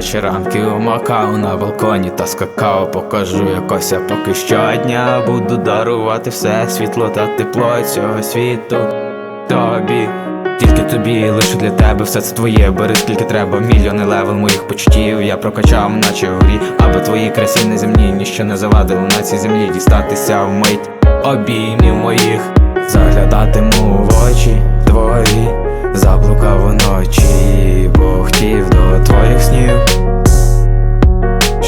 ранки у Макау на балконі та з какао покажу якось я поки щодня буду дарувати все світло та тепло цього світу тобі. Тільки тобі, лише для тебе все це твоє. Бери скільки треба, мільйони левел моїх почуттів. Я прокачав, наче в грі, аби твої красі неземні ніщо не завадило на цій землі дістатися вмить обіймів моїх, заглядатиму в очі твої, заблукав уночі, бо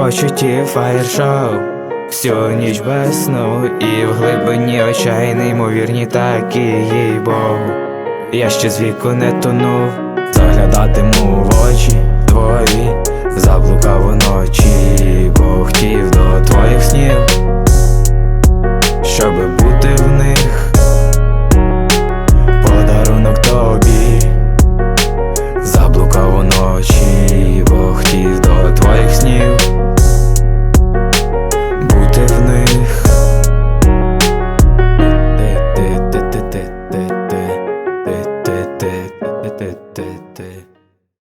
почуттів фаєр-шоу. Всю ніч без сну і в глибині очей неймовірні такі, їй Богу. Я ще з віку не тонув, заглядатиму